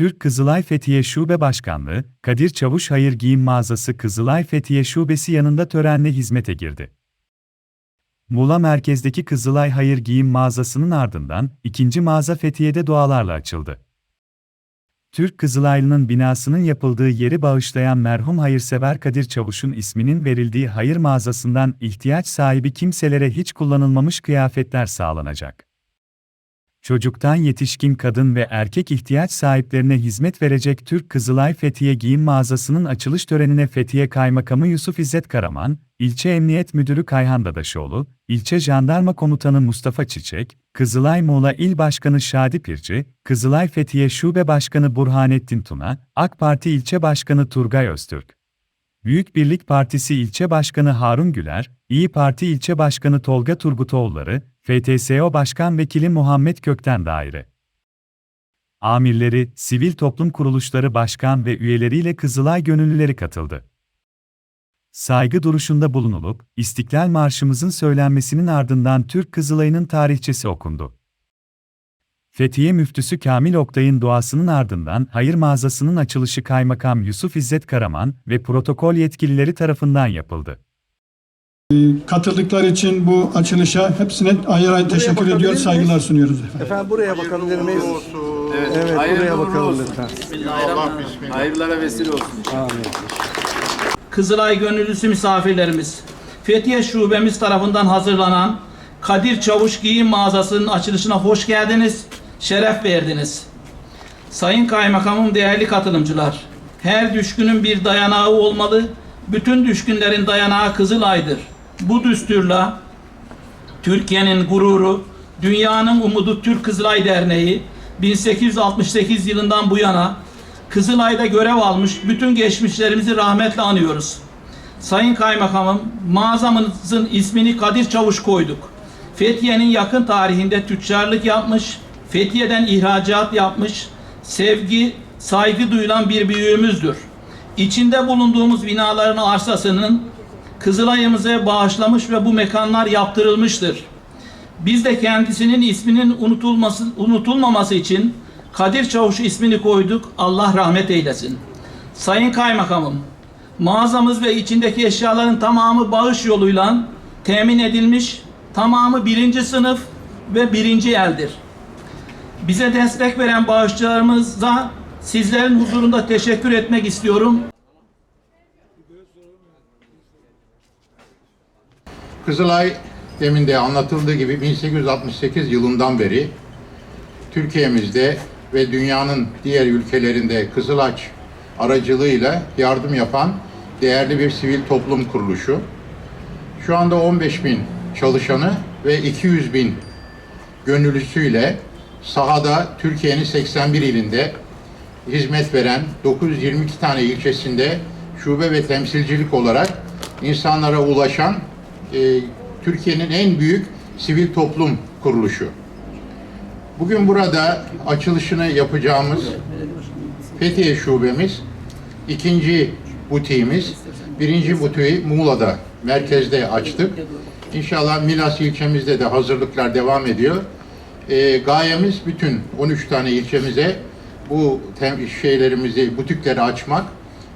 Türk Kızılay Fethiye Şube Başkanlığı, Kadir Çavuş Hayır Giyim Mağazası Kızılay Fethiye Şubesi yanında törenle hizmete girdi. Muğla merkezdeki Kızılay Hayır Giyim Mağazası'nın ardından ikinci mağaza Fethiye'de dualarla açıldı. Türk Kızılaylı'nın binasının yapıldığı yeri bağışlayan merhum hayırsever Kadir Çavuş'un isminin verildiği hayır mağazasından ihtiyaç sahibi kimselere hiç kullanılmamış kıyafetler sağlanacak. Çocuktan yetişkin kadın ve erkek ihtiyaç sahiplerine hizmet verecek Türk Kızılay Fethiye Giyim Mağazası'nın açılış törenine Fethiye Kaymakamı Yusuf İzzet Karaman, İlçe Emniyet Müdürü Kayhan Dadaşoğlu, İlçe Jandarma Komutanı Mustafa Çiçek, Kızılay Muğla İl Başkanı Şadi Pirci, Kızılay Fethiye Şube Başkanı Burhanettin Tuna, AK Parti İlçe Başkanı Turgay Öztürk, Büyük Birlik Partisi İlçe Başkanı Harun Güler, İyi Parti İlçe Başkanı Tolga Turgutoğulları, FTSO Başkan Vekili Muhammed Kökten Daire. Amirleri, sivil toplum kuruluşları başkan ve üyeleriyle Kızılay gönüllüleri katıldı. Saygı duruşunda bulunulup, İstiklal Marşımızın söylenmesinin ardından Türk Kızılay'ın tarihçesi okundu. Fethiye Müftüsü Kamil Oktay'ın duasının ardından hayır mağazasının açılışı Kaymakam Yusuf İzzet Karaman ve protokol yetkilileri tarafından yapıldı. Katıldıkları için bu açılışa hepsine ayrı ayrı teşekkür ediyor, miyiz? saygılar sunuyoruz efendim. Efendim buraya bakabilir miyiz? Evet, Hayırlı buraya uğurlu bakalım olsun. lütfen. Allah Hayırlara vesile olsun. Amin. Kızılay gönüllüsü misafirlerimiz, Fethiye Şubemiz tarafından hazırlanan Kadir Çavuş Giyim Mağazası'nın açılışına hoş geldiniz, şeref verdiniz. Sayın Kaymakamım, değerli katılımcılar, her düşkünün bir dayanağı olmalı, bütün düşkünlerin dayanağı Kızılay'dır. Bu düsturla Türkiye'nin gururu, dünyanın umudu Türk Kızılay Derneği 1868 yılından bu yana Kızılay'da görev almış bütün geçmişlerimizi rahmetle anıyoruz. Sayın Kaymakamım, mağazamızın ismini Kadir Çavuş koyduk. Fethiye'nin yakın tarihinde tüccarlık yapmış, Fethiye'den ihracat yapmış, sevgi, saygı duyulan bir büyüğümüzdür. İçinde bulunduğumuz binaların arsasının Kızılay'ımıza bağışlamış ve bu mekanlar yaptırılmıştır. Biz de kendisinin isminin unutulması, unutulmaması için Kadir Çavuş ismini koyduk. Allah rahmet eylesin. Sayın Kaymakamım, mağazamız ve içindeki eşyaların tamamı bağış yoluyla temin edilmiş, tamamı birinci sınıf ve birinci eldir. Bize destek veren bağışçılarımıza sizlerin huzurunda teşekkür etmek istiyorum. Kızılay demin de anlatıldığı gibi 1868 yılından beri Türkiye'mizde ve dünyanın diğer ülkelerinde Kızılaç aracılığıyla yardım yapan değerli bir sivil toplum kuruluşu. Şu anda 15 bin çalışanı ve 200 bin gönüllüsüyle sahada Türkiye'nin 81 ilinde hizmet veren 922 tane ilçesinde şube ve temsilcilik olarak insanlara ulaşan e, Türkiye'nin en büyük sivil toplum kuruluşu. Bugün burada açılışını yapacağımız Fethiye şubemiz, ikinci butiğimiz, birinci butiği Muğla'da, merkezde açtık. İnşallah Milas ilçemizde de hazırlıklar devam ediyor. E, gayemiz bütün 13 tane ilçemize bu şeylerimizi, butikleri açmak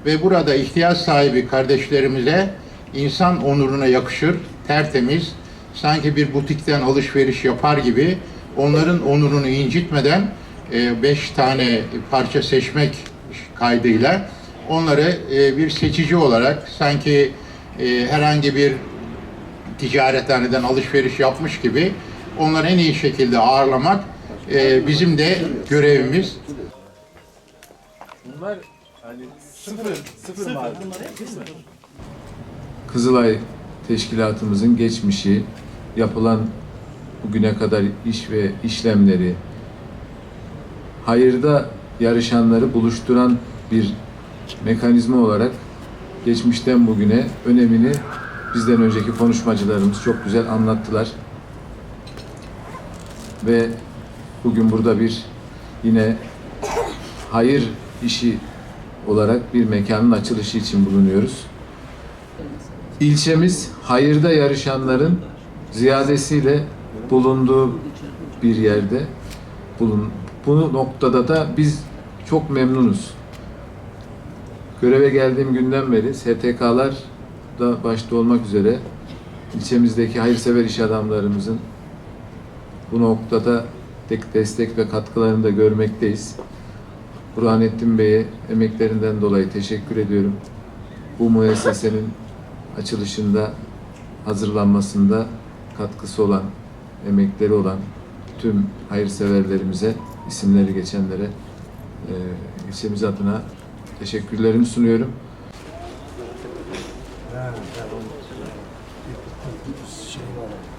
ve burada ihtiyaç sahibi kardeşlerimize insan onuruna yakışır, tertemiz, sanki bir butikten alışveriş yapar gibi onların onurunu incitmeden e, beş tane parça seçmek kaydıyla onları e, bir seçici olarak sanki e, herhangi bir ticarethaneden alışveriş yapmış gibi onları en iyi şekilde ağırlamak e, bizim de görevimiz. Kızılay Teşkilatımızın geçmişi, yapılan bugüne kadar iş ve işlemleri, hayırda yarışanları buluşturan bir mekanizma olarak geçmişten bugüne önemini bizden önceki konuşmacılarımız çok güzel anlattılar. Ve bugün burada bir yine hayır işi olarak bir mekanın açılışı için bulunuyoruz. İlçemiz hayırda yarışanların ziyadesiyle bulunduğu bir yerde bulun. Bu noktada da biz çok memnunuz. Göreve geldiğim günden beri STK'lar da başta olmak üzere ilçemizdeki hayırsever iş adamlarımızın bu noktada tek destek ve katkılarını da görmekteyiz. Burhanettin Bey'e emeklerinden dolayı teşekkür ediyorum. Bu müessesenin açılışında, hazırlanmasında katkısı olan, emekleri olan tüm hayırseverlerimize, isimleri geçenlere e, ilçemiz adına teşekkürlerimi sunuyorum. şey var.